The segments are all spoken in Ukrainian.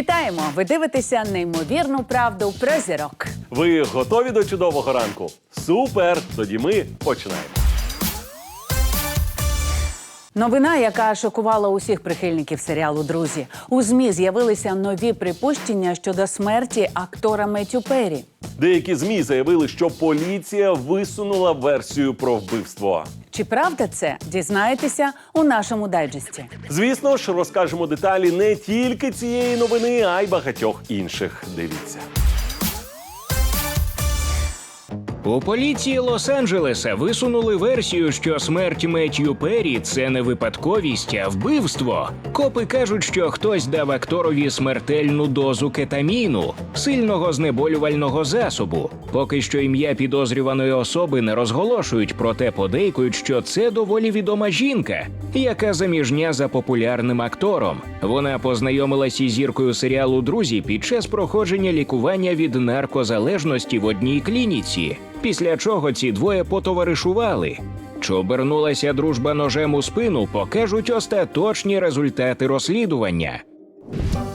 Вітаємо! Ви дивитеся неймовірну правду про зірок. Ви готові до чудового ранку? Супер! Тоді ми починаємо. Новина, яка шокувала усіх прихильників серіалу Друзі. У змі з'явилися нові припущення щодо смерті актора Меттю Перрі. Деякі змі заявили, що поліція висунула версію про вбивство. Чи правда це? Дізнаєтеся у нашому дайджесті. Звісно ж, розкажемо деталі не тільки цієї новини, а й багатьох інших. Дивіться. У поліції Лос-Анджелеса висунули версію, що смерть Меттью Перрі – це не випадковість, а вбивство. Копи кажуть, що хтось дав акторові смертельну дозу кетаміну, сильного знеболювального засобу. Поки що ім'я підозрюваної особи не розголошують, проте подейкують, що це доволі відома жінка, яка заміжня за популярним актором. Вона познайомилась із зіркою серіалу Друзі під час проходження лікування від наркозалежності в одній клініці. Після чого ці двоє потоваришували. Чи обернулася дружба ножем у спину, покажуть остаточні результати розслідування.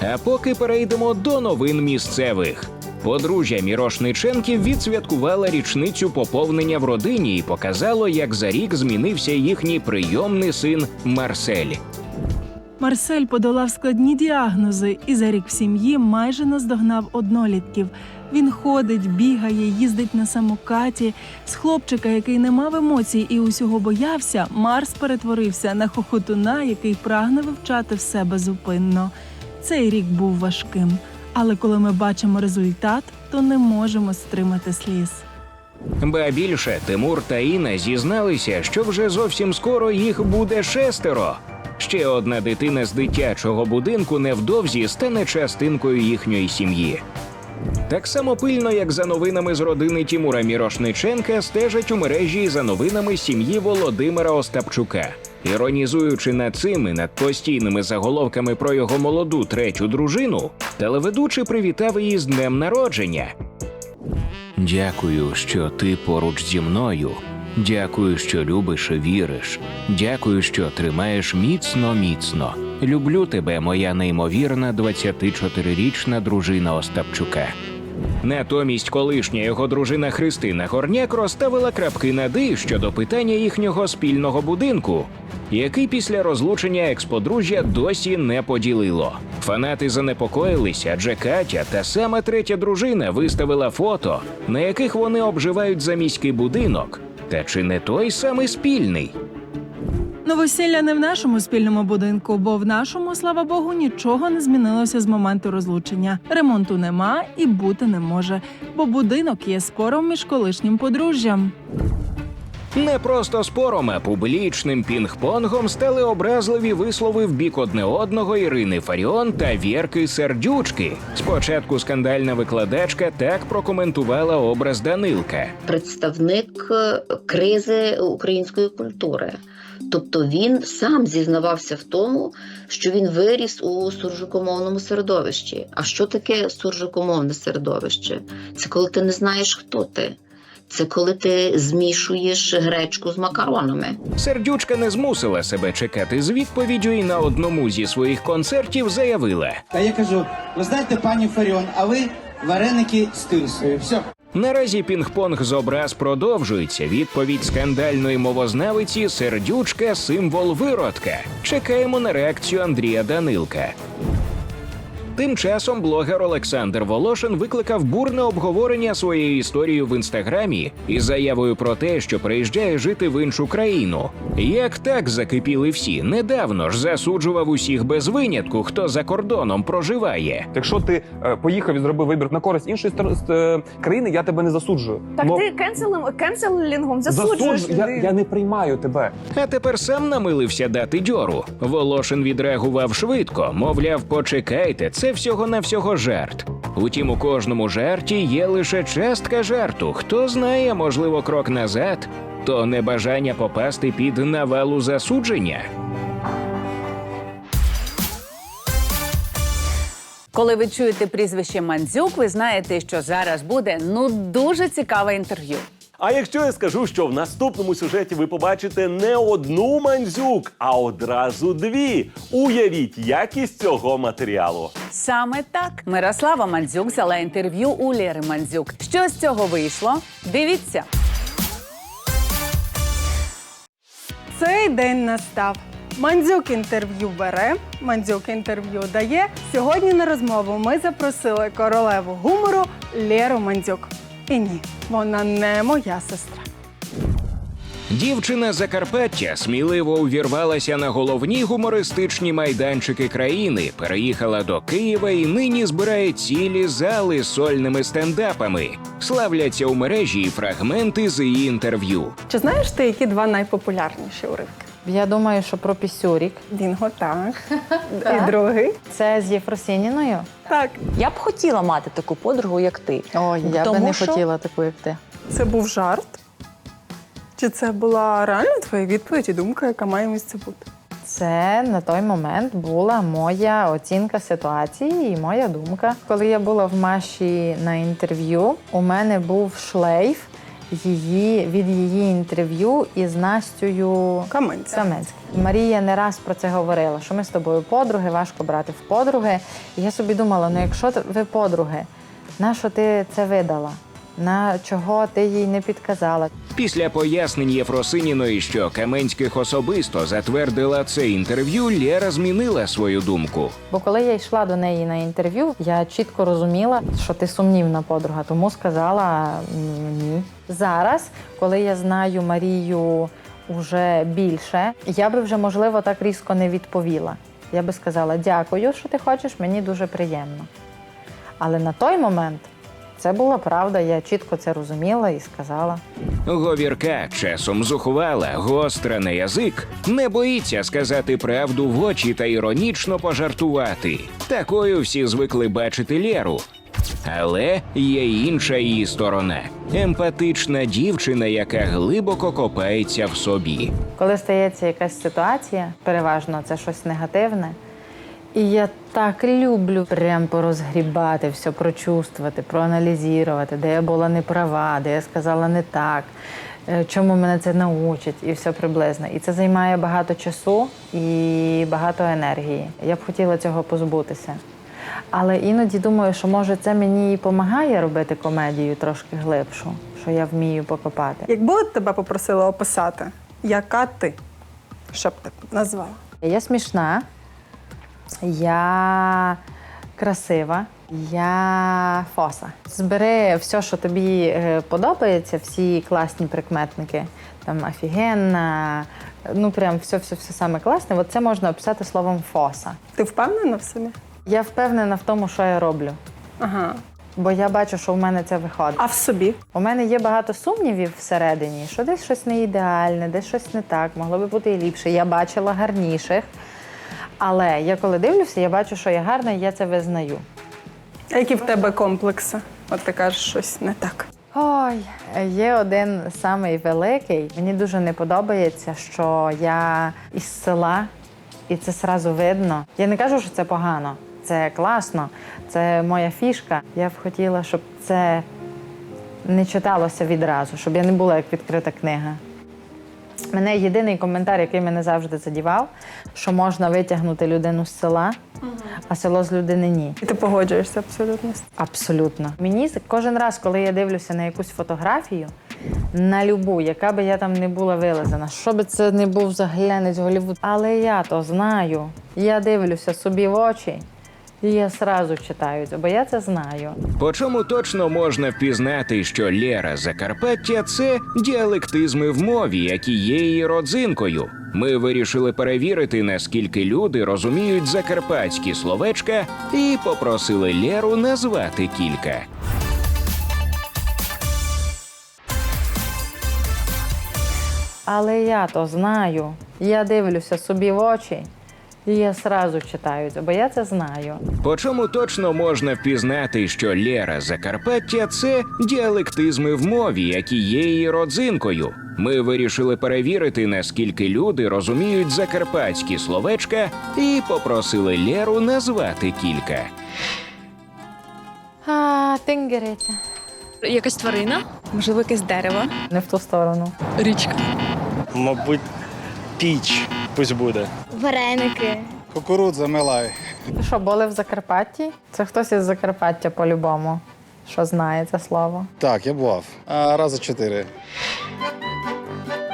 А поки перейдемо до новин місцевих. Подружжя Мірошниченків відсвяткувала річницю поповнення в родині і показало, як за рік змінився їхній прийомний син Марсель. Марсель подолав складні діагнози і за рік в сім'ї майже наздогнав однолітків. Він ходить, бігає, їздить на самокаті. З хлопчика, який не мав емоцій і усього боявся, Марс перетворився на хохотуна, який прагне вивчати все безупинно. Цей рік був важким, але коли ми бачимо результат, то не можемо стримати сліз. Ба більше Тимур та Інна зізналися, що вже зовсім скоро їх буде шестеро. Ще одна дитина з дитячого будинку невдовзі стане частинкою їхньої сім'ї. Так само пильно, як за новинами з родини Тімура Мірошниченка, стежать у мережі за новинами сім'ї Володимира Остапчука. Іронізуючи над цим і над постійними заголовками про його молоду третю дружину, телеведучий привітав її з днем народження. Дякую, що ти поруч зі мною. Дякую, що любиш і віриш. Дякую, що тримаєш міцно, міцно. Люблю тебе, моя неймовірна 24-річна дружина Остапчука. Натомість колишня його дружина Христина Горняк розставила крапки над «і» щодо питання їхнього спільного будинку, який після розлучення експодружжя досі не поділило. Фанати занепокоїлися, адже Катя та саме третя дружина виставила фото, на яких вони обживають заміський будинок. Та чи не той самий спільний? Новосілля не в нашому спільному будинку, бо в нашому, слава Богу, нічого не змінилося з моменту розлучення. Ремонту нема і бути не може, бо будинок є спором між колишнім подружжям. Не просто спором, а публічним пінг-понгом стали образливі вислови в бік одне одного Ірини Фаріон та Вєрки Сердючки. Спочатку скандальна викладачка так прокоментувала образ Данилка. представник е, кризи української культури. Тобто він сам зізнавався в тому, що він виріс у суржикомовному середовищі. А що таке суржикомовне середовище? Це коли ти не знаєш, хто ти. Це коли ти змішуєш гречку з макаронами. Сердючка не змусила себе чекати з відповіддю і на одному зі своїх концертів заявила: Та я кажу, ви знаєте, пані Фаріон, а ви вареники з тирсою. Все. Наразі пінг-понг з образ продовжується. Відповідь скандальної мовознавиці сердючка символ виродка. Чекаємо на реакцію Андрія Данилка. Тим часом блогер Олександр Волошин викликав бурне обговорення своєї історії в інстаграмі із заявою про те, що приїжджає жити в іншу країну. Як так закипіли всі, недавно ж засуджував усіх без винятку, хто за кордоном проживає. Якщо ти е, поїхав і зробив вибір на користь іншої е, країни, я тебе не засуджую. Так Но ти кенселем, кенселінгом засуджуєш. засуджу- я, я не приймаю тебе. А тепер сам намилився дати дьору. Волошин відреагував швидко, мовляв, почекайте, це всього на всього жарт. Утім, у кожному жарті є лише частка жарту. Хто знає, можливо, крок назад, то небажання попасти під навалу засудження. Коли ви чуєте прізвище Мандзюк, ви знаєте, що зараз буде ну дуже цікаве інтерв'ю. А якщо я скажу, що в наступному сюжеті ви побачите не одну мандзюк, а одразу дві. Уявіть якість цього матеріалу. Саме так Мирослава Мандзюк взяла інтерв'ю у Лєри Мандзюк. Що з цього вийшло? Дивіться. Цей день настав. Мандзюк інтерв'ю бере, мандзюк інтерв'ю дає. Сьогодні на розмову ми запросили королеву гумору Лєру Мандзюк. І ні, вона не моя сестра. Дівчина Закарпаття сміливо увірвалася на головні гумористичні майданчики країни, переїхала до Києва і нині збирає цілі зали з сольними стендапами. Славляться у мережі і фрагменти з її інтерв'ю. Чи знаєш ти, які два найпопулярніші уривки? Я думаю, що про пісюрік. Дінго так. І другий. Це з Єфросініною. Так. Я б хотіла мати таку подругу, як ти. Ой, я би Тому не що- хотіла таку, як ти. Це був жарт? Чи це була реально твоя відповідь і думка, яка має місце бути? Це на той момент була моя оцінка ситуації і моя думка. Коли я була в Маші на інтерв'ю, у мене був шлейф її від її інтерв'ю із Настю Каменця. Марія не раз про це говорила, що ми з тобою подруги, важко брати в подруги. І я собі думала: ну якщо ви подруги, на що ти це видала? На чого ти їй не підказала? Після пояснень Єфросиніної, що Каменських особисто затвердила це інтерв'ю, Лєра змінила свою думку. Бо коли я йшла до неї на інтерв'ю, я чітко розуміла, що ти сумнівна подруга, тому сказала ні. Зараз, коли я знаю Марію вже більше, я би вже можливо так різко не відповіла. Я би сказала дякую, що ти хочеш, мені дуже приємно. Але на той момент це була правда, я чітко це розуміла і сказала. Говірка часом зухвала, гостра на язик, не боїться сказати правду в очі та іронічно пожартувати. Такою всі звикли бачити Лєру. Але є інша її сторона емпатична дівчина, яка глибоко копається в собі. Коли стається якась ситуація, переважно це щось негативне. І я так люблю прям порозгрібати, все прочувствувати, проаналізувати, де я була не права, де я сказала не так, е, чому мене це научить, і все приблизно. І це займає багато часу і багато енергії. Я б хотіла цього позбутися. Але іноді думаю, що може це мені і допомагає робити комедію трошки глибшу, що я вмію покопати. Якби от тебе попросили описати, яка ти, що б ти назвала? Я смішна, я красива, я фоса. Збери все, що тобі е, подобається, всі класні прикметники. Там офігенна, ну прям все, все, все саме класне. От це можна описати словом фоса. Ти впевнена в собі? Я впевнена в тому, що я роблю, Ага. бо я бачу, що в мене це виходить. А в собі? У мене є багато сумнівів всередині, що десь щось не ідеальне, десь щось не так, могло би бути і ліпше. Я бачила гарніших. Але я коли дивлюся, я бачу, що я гарна, і я це визнаю. А які в тебе комплекси? От ти кажеш щось не так. Ой, є один самий великий. Мені дуже не подобається, що я із села, і це сразу видно. Я не кажу, що це погано, це класно, це моя фішка. Я б хотіла, щоб це не читалося відразу, щоб я не була як відкрита книга. Мене єдиний коментар, який мене завжди задівав, що можна витягнути людину з села, а село з людини ні. І ти погоджуєшся абсолютно. Абсолютно. Мені кожен раз, коли я дивлюся на якусь фотографію, на любу, яка би я там не була вилазена, що би це не був за глянець Голівуд. Але я то знаю. Я дивлюся собі в очі, я сразу читаю бо я це знаю. По чому точно можна впізнати, що Лєра Закарпаття це діалектизми в мові, які є її родзинкою. Ми вирішили перевірити, наскільки люди розуміють закарпатські словечка, і попросили Лєру назвати кілька. Але я то знаю. Я дивлюся собі в очі, і я сразу читаю бо я це знаю. По чому точно можна впізнати, що Лєра Закарпаття це діалектизми в мові, які є її родзинкою. Ми вирішили перевірити, наскільки люди розуміють закарпатські словечка, і попросили Лєру назвати кілька. А, тингериця. Якась тварина, можливо, якесь дерево. Не в ту сторону. Річка. Мабуть, піч пусть буде. Вареники. Кукурудза милай. Що, були в Закарпатті? Це хтось із Закарпаття по-любому, що знає це слово. Так, я бував. А, рази чотири.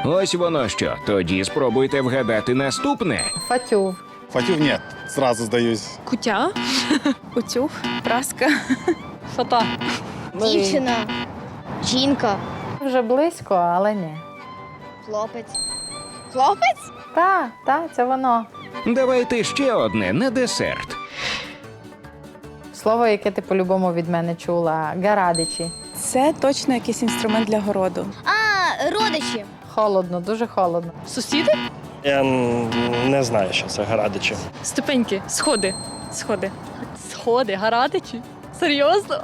Ось воно що. Тоді спробуйте вгадати наступне. Фатюв. Фатюв ні, зразу здаюсь. Кутя. Утюг. Праска. Фото. Дівчина. Жінка. Вже близько, але ні. Хлопець. Хлопець? Та, та, це воно. Давайте ще одне на десерт. Слово, яке ти по-любому від мене чула, гарадичі. Це точно якийсь інструмент для городу. А, родичі. Холодно, дуже холодно. Сусіди? Я не знаю, що це Градичі. Ступеньки. Сходи. Сходи. Сходи, гарадичі? Серйозно?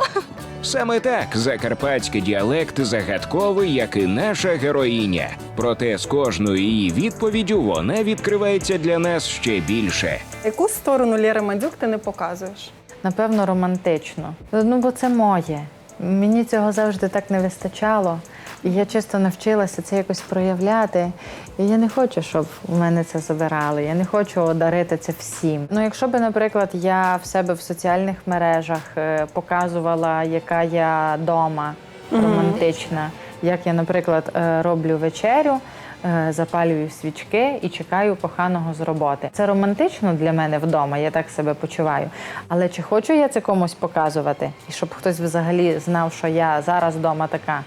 Саме так закарпатський діалект загадковий, як і наша героїня. Проте з кожною її відповіддю вона відкривається для нас ще більше. Яку сторону Лєри Мадюк ти не показуєш? Напевно, романтично. Ну, бо це моє. Мені цього завжди так не вистачало. І я чисто навчилася це якось проявляти. І я не хочу, щоб у мене це забирали. Я не хочу дарити це всім. Ну, якщо би, наприклад, я в себе в соціальних мережах е, показувала, яка я дома романтична, як я, наприклад, е, роблю вечерю. е, Запалюю свічки і чекаю коханого з роботи. Це романтично для мене вдома, я так себе почуваю. Але чи хочу я це комусь показувати? І щоб хтось взагалі знав, що я зараз вдома така.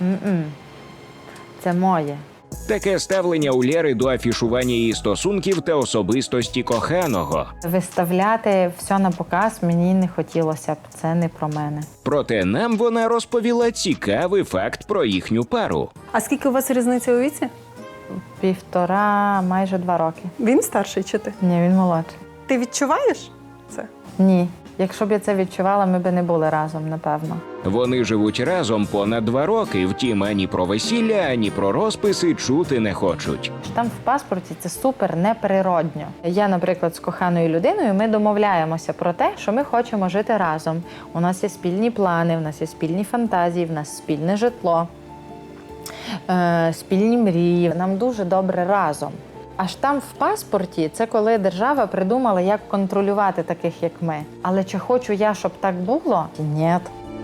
М-м. Це моє. Таке ставлення у Лєри до афішування її стосунків та особистості коханого. Виставляти все на показ мені не хотілося б. Це не про мене. Проте нам вона розповіла цікавий факт про їхню пару. А скільки у вас різниця у віці? Півтора, майже два роки. Він старший чи ти? Ні, він молодший. Ти відчуваєш це? Ні. Якщо б я це відчувала, ми б не були разом, напевно. Вони живуть разом понад два роки. Втім, ані про весілля, ані про розписи чути не хочуть. Там в паспорті це супер неприродньо. Я, наприклад, з коханою людиною ми домовляємося про те, що ми хочемо жити разом. У нас є спільні плани, у нас є спільні фантазії, в нас спільне житло, е, спільні мрії. Нам дуже добре разом. Аж там в паспорті це коли держава придумала, як контролювати таких, як ми. Але чи хочу я, щоб так було? Ні.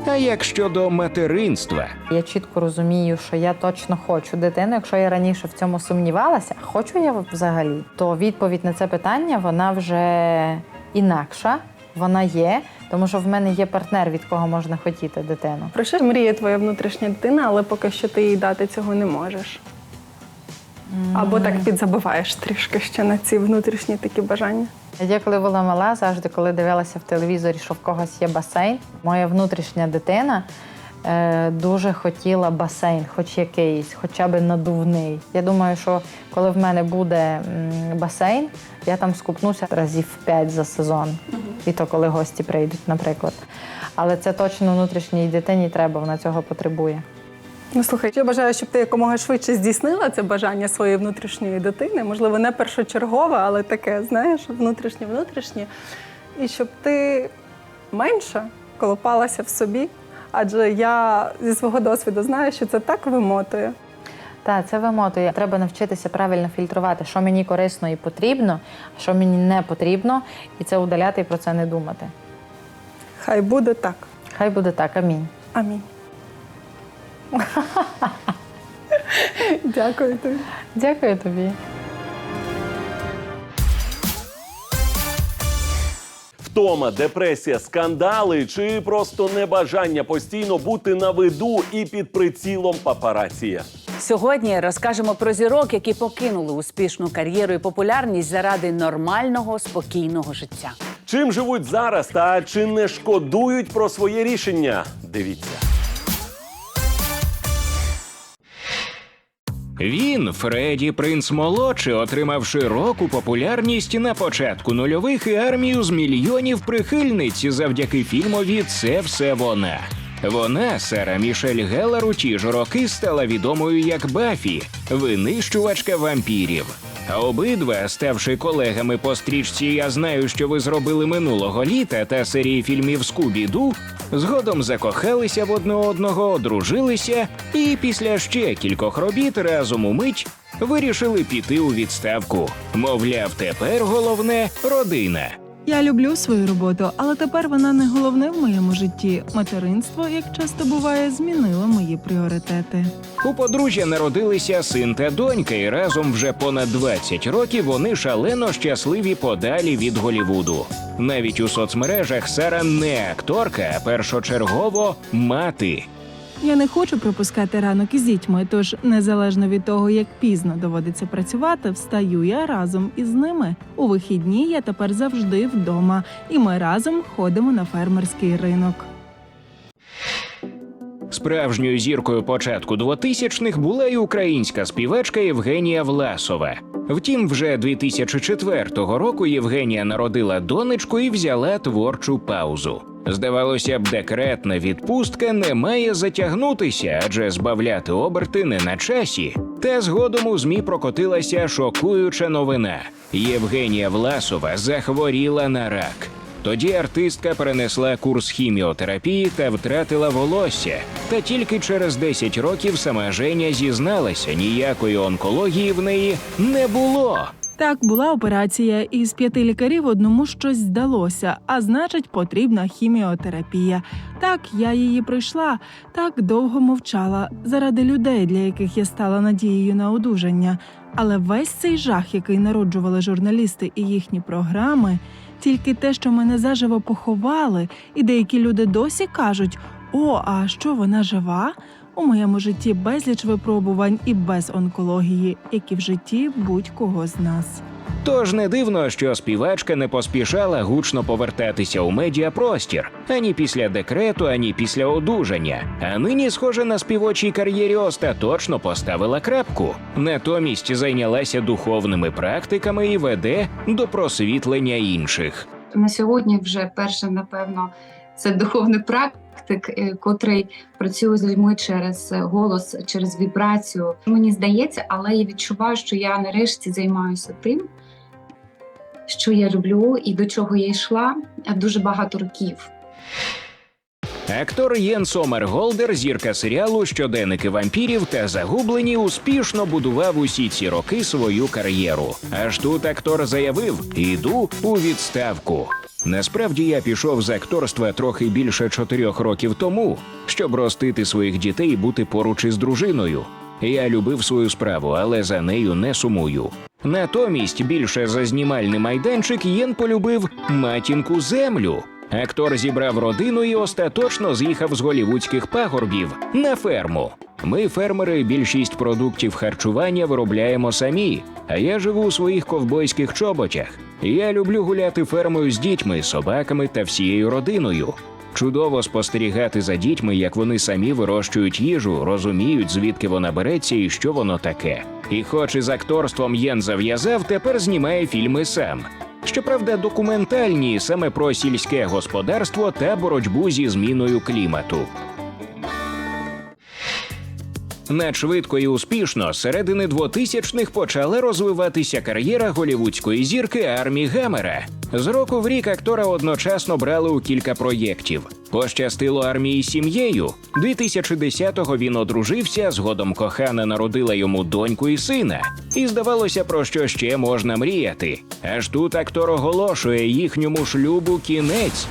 А як щодо материнства? Я чітко розумію, що я точно хочу дитину. Якщо я раніше в цьому сумнівалася, хочу я взагалі, то відповідь на це питання вона вже інакша. Вона є, тому що в мене є партнер, від кого можна хотіти дитину. Про що мріє твоя внутрішня дитина, але поки що ти їй дати цього не можеш. Або так підзабиваєш трішки ще на ці внутрішні такі бажання. Я коли була мала, завжди, коли дивилася в телевізорі, що в когось є басейн, моя внутрішня дитина е, дуже хотіла басейн, хоч якийсь, хоча б надувний. Я думаю, що коли в мене буде басейн, я там скупнуся разів 5 за сезон. І то коли гості прийдуть, наприклад. Але це точно внутрішній дитині треба, вона цього потребує. Ну слухай, я бажаю, щоб ти якомога швидше здійснила це бажання своєї внутрішньої дитини. Можливо, не першочергове, але таке, знаєш, внутрішнє, внутрішнє. І щоб ти менше колопалася в собі. Адже я зі свого досвіду знаю, що це так вимотує. Так, це вимотує. Треба навчитися правильно фільтрувати, що мені корисно і потрібно, а що мені не потрібно, і це удаляти і про це не думати. Хай буде так. Хай буде так, амінь. Амінь. Дякую тобі. Дякую тобі. Втома, депресія, скандали чи просто небажання постійно бути на виду і під прицілом папарація. Сьогодні розкажемо про зірок, які покинули успішну кар'єру і популярність заради нормального спокійного життя. Чим живуть зараз та чи не шкодують про своє рішення? Дивіться. Він, Фредді Принц молодший, отримав широку популярність на початку нульових і армію з мільйонів прихильниць завдяки фільмові Це все вона. Вона, Сара Мішель Геллар, у ті ж роки стала відомою як Бафі, винищувачка вампірів. А обидва, ставши колегами по стрічці Я знаю, що ви зробили минулого літа та серії фільмів Скубі-Ду, згодом закохалися в одне одного, одружилися і після ще кількох робіт разом у мить вирішили піти у відставку. Мовляв, тепер головне родина. Я люблю свою роботу, але тепер вона не головне в моєму житті. Материнство, як часто буває, змінило мої пріоритети. У подружжя народилися син та донька, і разом вже понад 20 років вони шалено щасливі подалі від Голівуду. Навіть у соцмережах Сара не акторка, а першочергово мати. Я не хочу пропускати ранок із дітьми, тож незалежно від того, як пізно доводиться працювати, встаю я разом із ними. У вихідні я тепер завжди вдома, і ми разом ходимо на фермерський ринок. Справжньою зіркою початку 2000-х була й українська співачка Євгенія Власова. Втім, вже 2004 року Євгенія народила донечку і взяла творчу паузу. Здавалося б, декретна відпустка не має затягнутися, адже збавляти оберти не на часі. Та згодом у змі прокотилася шокуюча новина: Євгенія Власова захворіла на рак. Тоді артистка перенесла курс хіміотерапії та втратила волосся. Та тільки через 10 років сама Женя зізналася, ніякої онкології в неї не було. Так, була операція, і з п'яти лікарів одному щось здалося, а значить, потрібна хіміотерапія. Так, я її пройшла, так довго мовчала заради людей, для яких я стала надією на одужання. Але весь цей жах, який народжували журналісти і їхні програми, тільки те, що мене заживо поховали, і деякі люди досі кажуть: о, а що вона жива? У моєму житті безліч випробувань і без онкології, як і в житті будь-кого з нас. Тож не дивно, що співачка не поспішала гучно повертатися у медіапростір ані після декрету, ані після одужання. А нині, схоже, на співочій кар'єрі остаточно поставила крапку. Натомість зайнялася духовними практиками і веде до просвітлення інших. на сьогодні вже перше, напевно, це духовний практик, е, котрий працює з людьми через е, голос, через вібрацію. Мені здається, але я відчуваю, що я нарешті займаюся тим, що я люблю і до чого я йшла дуже багато років. Актор Єн Сомер Голдер, зірка серіалу Щоденники вампірів та загублені, успішно будував усі ці роки свою кар'єру. Аж тут актор заявив: іду у відставку. Насправді я пішов з акторства трохи більше чотирьох років тому, щоб ростити своїх дітей і бути поруч із дружиною. Я любив свою справу, але за нею не сумую. Натомість більше за знімальний майданчик Єн полюбив матінку землю. Актор зібрав родину і остаточно з'їхав з голівудських пагорбів на ферму. Ми, фермери, більшість продуктів харчування виробляємо самі. А я живу у своїх ковбойських чоботях. Я люблю гуляти фермою з дітьми, собаками та всією родиною. Чудово спостерігати за дітьми, як вони самі вирощують їжу, розуміють, звідки вона береться і що воно таке. І хоч із акторством Єн зав'язав, тепер знімає фільми сам. Щоправда, документальні саме про сільське господарство та боротьбу зі зміною клімату. Надшвидко і успішно з середини 2000-х почала розвиватися кар'єра голівудської зірки Армі Гамера. З року в рік актора одночасно брали у кілька проєктів. Пощастило армії сім'єю. 2010-го він одружився, згодом кохана народила йому доньку і сина. І здавалося, про що ще можна мріяти. Аж тут актор оголошує їхньому шлюбу кінець.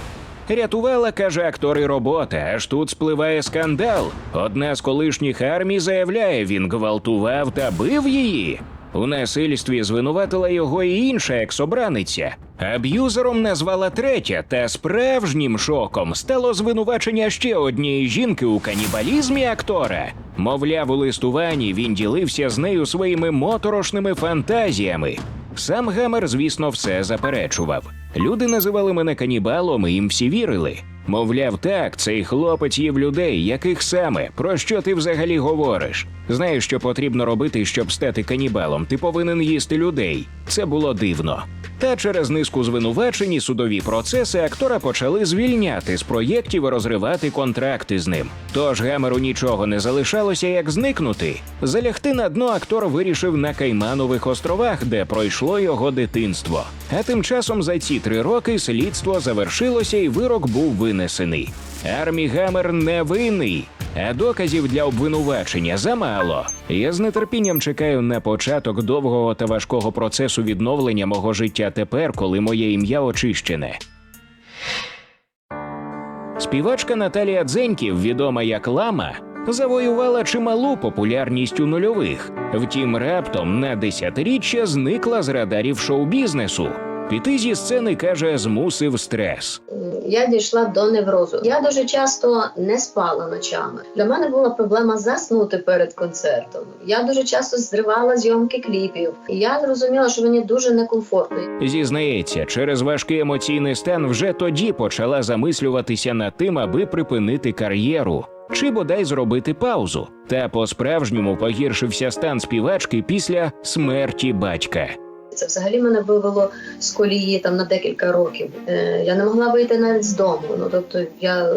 Рятувала, каже актор і робота. Аж тут спливає скандал. Одна з колишніх армій заявляє, він гвалтував та бив її. У насильстві звинуватила його і інша екс-обраниця. Аб'юзером назвала третя, та справжнім шоком стало звинувачення ще однієї жінки у канібалізмі актора. Мовляв, у листуванні він ділився з нею своїми моторошними фантазіями. Сам Гамер, звісно, все заперечував. Люди називали мене канібалом, і їм всі вірили. Мовляв, так, цей хлопець їв людей, яких саме, про що ти взагалі говориш? Знаєш, що потрібно робити, щоб стати канібалом? Ти повинен їсти людей. Це було дивно. Та через низку звинувачень і судові процеси актора почали звільняти з проєктів і розривати контракти з ним. Тож Гамеру нічого не залишалося, як зникнути. Залягти на дно актор вирішив на Кайманових островах, де пройшло його дитинство. А тим часом за ці три роки слідство завершилося і вирок був винесений. Армі Гамер не винний. А доказів для обвинувачення замало. Я з нетерпінням чекаю на початок довгого та важкого процесу відновлення мого життя тепер, коли моє ім'я очищене. Співачка Наталія Дзеньків, відома як Лама, завоювала чималу популярність у нульових. Втім, раптом на десятиріччя зникла з радарів шоу-бізнесу. Піти зі сцени каже, змусив стрес. Я дійшла до неврозу. Я дуже часто не спала ночами. Для мене була проблема заснути перед концертом. Я дуже часто зривала зйомки кліпів. І я зрозуміла, що мені дуже некомфортно. Зізнається, через важкий емоційний стан вже тоді почала замислюватися над тим, аби припинити кар'єру. Чи бодай зробити паузу. Та по-справжньому погіршився стан співачки після смерті батька. Це взагалі мене вивело з колії там на декілька років. Е, я не могла вийти навіть з дому. Ну тобто, я е,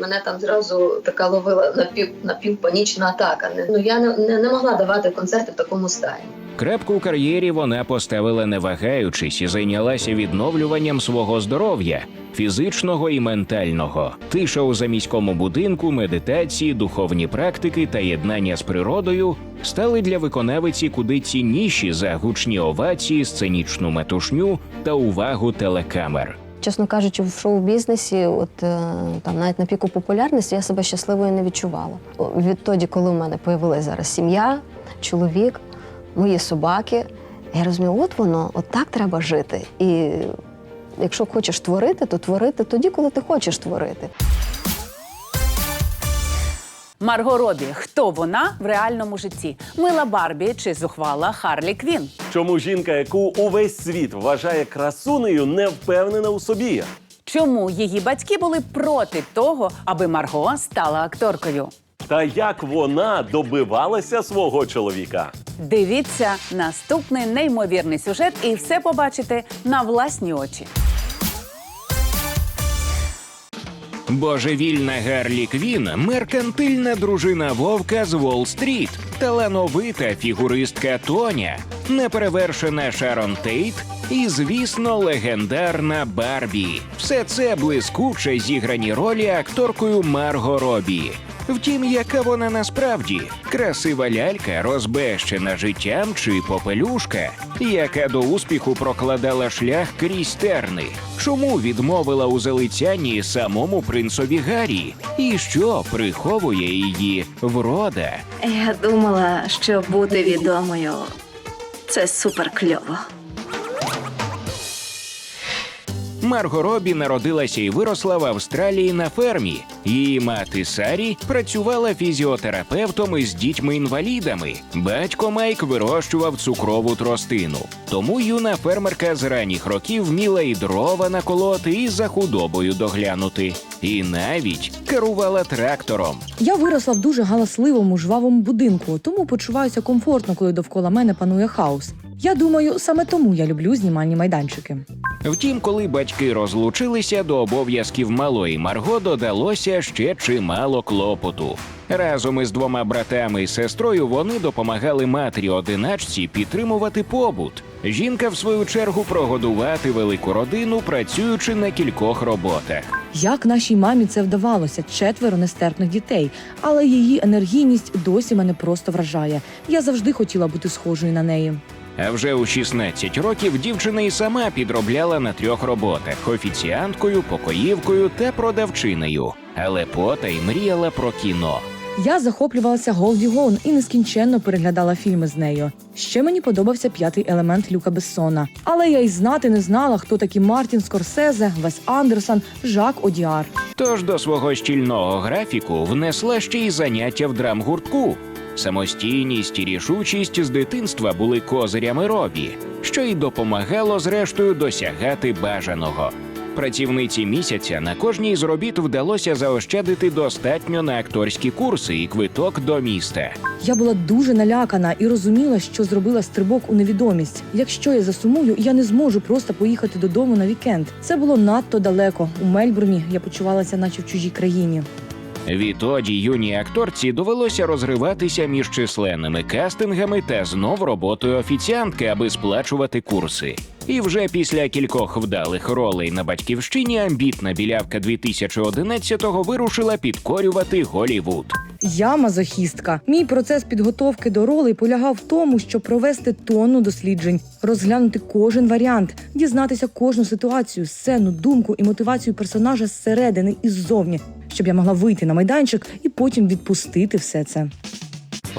мене там зразу така ловила напів напівпанічна атака. Ну я не, не, не могла давати концерти в такому стані. Крепку у кар'єрі вона поставила не вагаючись і зайнялася відновлюванням свого здоров'я фізичного і ментального. Тиша у заміському будинку, медитації, духовні практики та єднання з природою стали для виконавиці куди цінніші за гучні овації, сценічну метушню та увагу телекамер. Чесно кажучи, в шоу-бізнесі, от е, там навіть на піку популярності, я себе щасливою не відчувала. Відтоді, коли в мене появилася зараз сім'я, чоловік, мої собаки, я розумію, от воно, от так треба жити. І якщо хочеш творити, то творити тоді, коли ти хочеш творити. Марго Робі. Хто вона в реальному житті? Мила Барбі чи зухвала Харлі Квін? Чому жінка, яку увесь світ вважає красунею, не впевнена у собі? Чому її батьки були проти того, аби Марго стала акторкою? Та як вона добивалася свого чоловіка? Дивіться наступний неймовірний сюжет, і все побачите на власні очі. Божевільна Гарлі Квін, меркантильна дружина Вовка з Уолл-стріт, талановита фігуристка Тоня, неперевершена Шарон Тейт і, звісно, легендарна Барбі. Все це блискуче зіграні ролі акторкою Марго Робі. Втім, яка вона насправді красива лялька, розбещена життям чи попелюшка, яка до успіху прокладала шлях крізь терни. Чому відмовила у залицянні самому принцові Гаррі? І що приховує її врода? Я думала, що бути відомою це супер кльово. Марго Робі народилася і виросла в Австралії на фермі. Її мати Сарі працювала фізіотерапевтом із дітьми-інвалідами. Батько Майк вирощував цукрову тростину. Тому юна фермерка з ранніх років вміла і дрова наколоти, і за худобою доглянути. І навіть керувала трактором. Я виросла в дуже галасливому, жвавому будинку, тому почуваюся комфортно, коли довкола мене панує хаос. Я думаю, саме тому я люблю знімальні майданчики. Втім, коли батьки розлучилися, до обов'язків малої Марго додалося ще чимало клопоту. Разом із двома братами і сестрою вони допомагали матері одиначці підтримувати побут. Жінка, в свою чергу, прогодувати велику родину, працюючи на кількох роботах. Як нашій мамі це вдавалося четверо нестерпних дітей, але її енергійність досі мене просто вражає. Я завжди хотіла бути схожою на неї. А вже у 16 років дівчина і сама підробляла на трьох роботах: офіціанткою, покоївкою та продавчинею. Але потай мріяла про кіно. Я захоплювалася Голді Гоун і нескінченно переглядала фільми з нею. Ще мені подобався п'ятий елемент Люка Бессона. Але я й знати не знала, хто такі Мартін Скорсезе, Вес Андерсон, Жак Одіар. Тож до свого щільного графіку внесла ще й заняття в драмгуртку. Самостійність і рішучість з дитинства були козирями робі, що й допомагало зрештою досягати бажаного. працівниці місяця на кожній з робіт вдалося заощадити достатньо на акторські курси і квиток до міста. Я була дуже налякана і розуміла, що зробила стрибок у невідомість. Якщо я засумую, я не зможу просто поїхати додому на вікенд. Це було надто далеко. У Мельбурні я почувалася, наче в чужій країні. Відтоді юній акторці довелося розриватися між численними кастингами та знов роботою офіціантки, аби сплачувати курси. І вже після кількох вдалих ролей на батьківщині амбітна білявка 2011-го вирушила підкорювати Голівуд. Я мазохістка. Мій процес підготовки до ролей полягав в тому, щоб провести тонну досліджень, розглянути кожен варіант, дізнатися кожну ситуацію, сцену, думку і мотивацію персонажа зсередини і ззовні, щоб я могла вийти на майданчик і потім відпустити все це.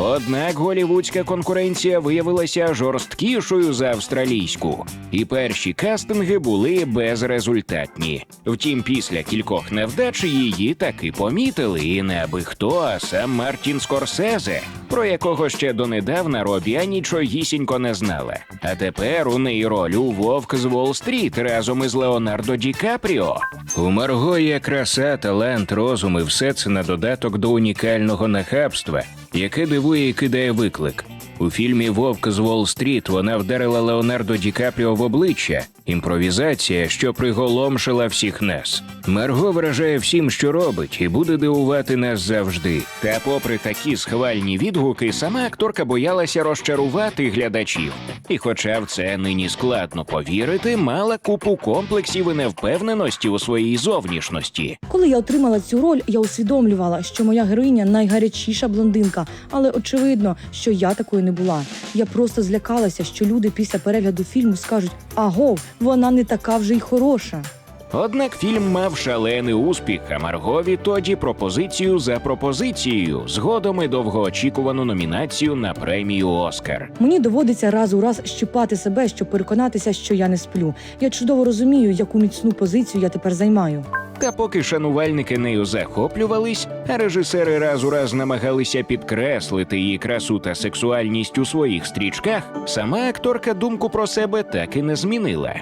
Однак голівудська конкуренція виявилася жорсткішою за австралійську, і перші кастинги були безрезультатні. Втім, після кількох невдач її таки помітили, і не аби хто, а сам Мартін Скорсезе, про якого ще донедавна Робі нічогісінько не знала. А тепер у неї роль у Вовк з Уолл-стріт разом із Леонардо Ді Капріо. У Марго є краса, талант, розум і все це на додаток до унікального нахабства, яке дивує і кидає виклик. У фільмі Вовк з Уолл-стріт вона вдарила Леонардо Ді Капріо в обличчя. Імпровізація, що приголомшила всіх нас. Марго вражає всім, що робить, і буде дивувати нас завжди. Та, попри такі схвальні відгуки, сама акторка боялася розчарувати глядачів. І, хоча в це нині складно повірити, мала купу комплексів і невпевненості у своїй зовнішності. Коли я отримала цю роль, я усвідомлювала, що моя героїня найгарячіша блондинка, але очевидно, що я такою не була. Я просто злякалася, що люди після перегляду фільму скажуть: Аго, вона не така вже й хороша. Однак фільм мав шалений успіх, а Марго відтоді пропозицію за пропозицією, згодом і довгоочікувану номінацію на премію Оскар. Мені доводиться раз у раз щипати себе, щоб переконатися, що я не сплю. Я чудово розумію, яку міцну позицію я тепер займаю. Та поки шанувальники нею захоплювались, а режисери раз у раз намагалися підкреслити її красу та сексуальність у своїх стрічках, сама акторка думку про себе так і не змінила.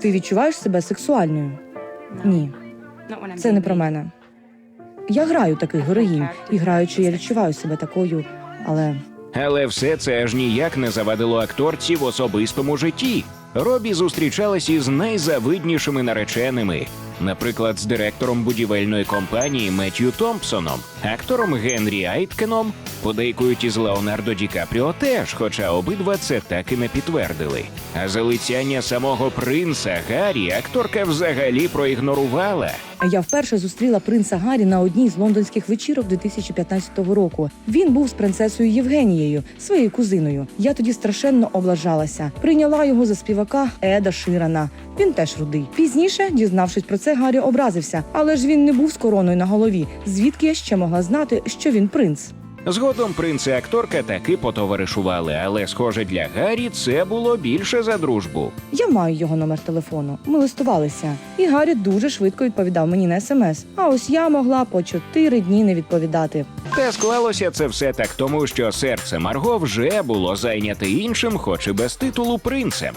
Ти відчуваєш себе сексуальною? Ні, це не про мене. Я граю таких героїнь, і граючи, я відчуваю себе такою, але Але все це аж ніяк не завадило акторці в особистому житті. Робі зустрічалась із найзавиднішими нареченими, наприклад, з директором будівельної компанії Меттью Томпсоном, актором Генрі Айткеном, подейкують із Леонардо Ді Капріо теж, хоча обидва це так і не підтвердили. А залицяння самого принца Гаррі акторка взагалі проігнорувала. Я вперше зустріла принца Гаррі на одній з лондонських вечірок 2015 року. Він був з принцесою Євгенією, своєю кузиною. Я тоді страшенно облажалася. Прийняла його за співака Еда Ширана. Він теж рудий. Пізніше, дізнавшись про це, Гаррі образився, але ж він не був з короною на голові. Звідки я ще могла знати, що він принц? Згодом принц і акторка таки потоваришували, але, схоже, для Гаррі це було більше за дружбу. Я маю його номер телефону. Ми листувалися, і Гаррі дуже швидко відповідав мені на смс. А ось я могла по чотири дні не відповідати. Та склалося це все так тому, що серце Марго вже було зайняте іншим, хоч і без титулу принцем.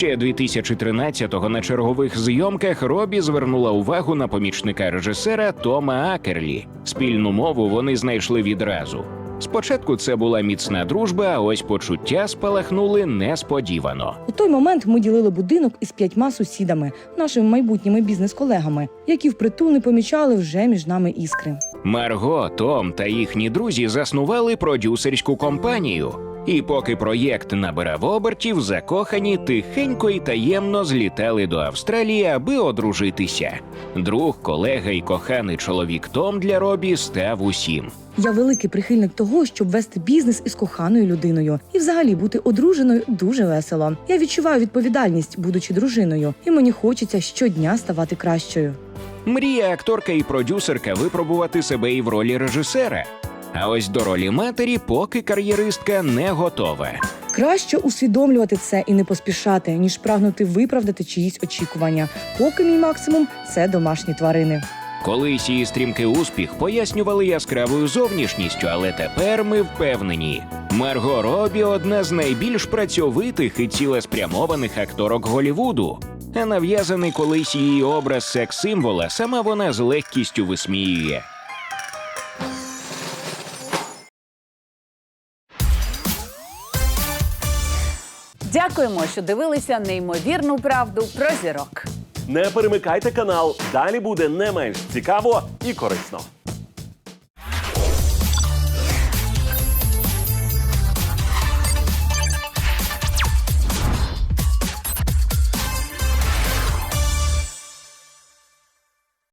Ще 2013-го на чергових зйомках Робі звернула увагу на помічника режисера Тома Акерлі. Спільну мову вони знайшли відразу. Спочатку це була міцна дружба, а ось почуття спалахнули несподівано. У той момент ми ділили будинок із п'ятьма сусідами, нашими майбутніми бізнес-колегами, які впритул не помічали вже між нами іскри. Марго, Том та їхні друзі заснували продюсерську компанію. І поки проєкт набирав обертів, закохані тихенько і таємно злітали до Австралії, аби одружитися. Друг, колега і коханий чоловік Том для Робі став усім. Я великий прихильник того, щоб вести бізнес із коханою людиною, і взагалі бути одруженою дуже весело. Я відчуваю відповідальність, будучи дружиною, і мені хочеться щодня ставати кращою. Мріє акторка і продюсерка випробувати себе і в ролі режисера. А ось до ролі матері поки кар'єристка не готова. Краще усвідомлювати це і не поспішати, ніж прагнути виправдати чиїсь очікування. Поки мій максимум це домашні тварини. Колись її стрімкий успіх пояснювали яскравою зовнішністю, але тепер ми впевнені. Марго Робі одна з найбільш працьовитих і цілеспрямованих акторок Голівуду. А нав'язаний колись її образ секс-символа сама вона з легкістю висміює. Дякуємо, що дивилися неймовірну правду про зірок. Не перемикайте канал. Далі буде не менш цікаво і корисно.